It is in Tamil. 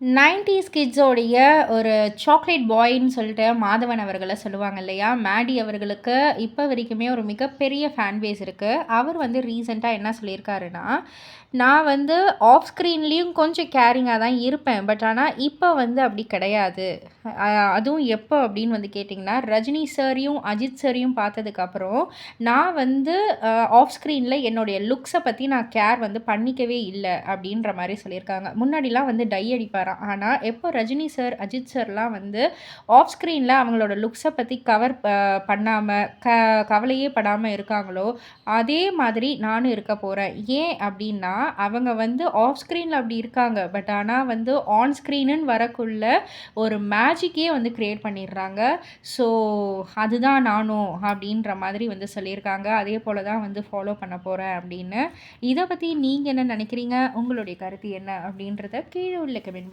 நைன்டிஸ் கிட்ஸோடைய ஒரு சாக்லேட் பாய்ன்னு சொல்லிட்டு மாதவன் அவர்களை சொல்லுவாங்க இல்லையா? மேடி அவர்களுக்கு இப்போ வரைக்குமே ஒரு மிகப்பெரிய ஃபேன் பேஸ் இருக்குது அவர் வந்து ரீசெண்டாக என்ன சொல்லியிருக்காருன்னா நான் வந்து ஆஃப் ஸ்க்ரீன்லேயும் கொஞ்சம் கேரிங்காக தான் இருப்பேன். பட் ஆனால் இப்போ வந்து அப்படி கிடையாது. அதுவும் எப்போ அப்படின்னு வந்து கேட்டிங்கன்னா ரஜினி சாரையும் அஜித் சாரையும் பார்த்ததுக்கப்புறம் நான் வந்து ஆஃப் ஸ்க்ரீனில் என்னுடைய லுக்ஸை பற்றி நான் கேர் வந்து பண்ணிக்கவே இல்லை அப்படின்ற மாதிரி சொல்லியிருக்காங்க. முன்னாடிலாம் வந்து டை அடிப்பார்? வரான். ஆனால் எப்போ ரஜினி சார் அஜித் சார்லாம் வந்து ஆஃப் ஸ்க்ரீனில் அவங்களோட லுக்ஸை பற்றி கவர் பண்ணாமல் க கவலையே படாமல் இருக்காங்களோ அதே மாதிரி நானும் இருக்க போகிறேன் ஏன் அப்படின்னா அவங்க வந்து ஆஃப் ஸ்க்ரீனில் அப்படி இருக்காங்க. பட் ஆனால் வந்து ஆன் ஸ்க்ரீனுன்னு வரக்குள்ள ஒரு மேஜிக்கே வந்து க்ரியேட் பண்ணிடுறாங்க. ஸோ அதுதான் நானும் அப்படின்ற மாதிரி வந்து சொல்லியிருக்காங்க. அதே போல் தான் வந்து ஃபாலோ பண்ண போகிறேன் அப்படின்னு. இதை பற்றி நீங்கள் என்ன நினைக்கிறீங்க? உங்களுடைய கருத்து என்ன அப்படின்றத கீழே உள்ள கமெண்ட்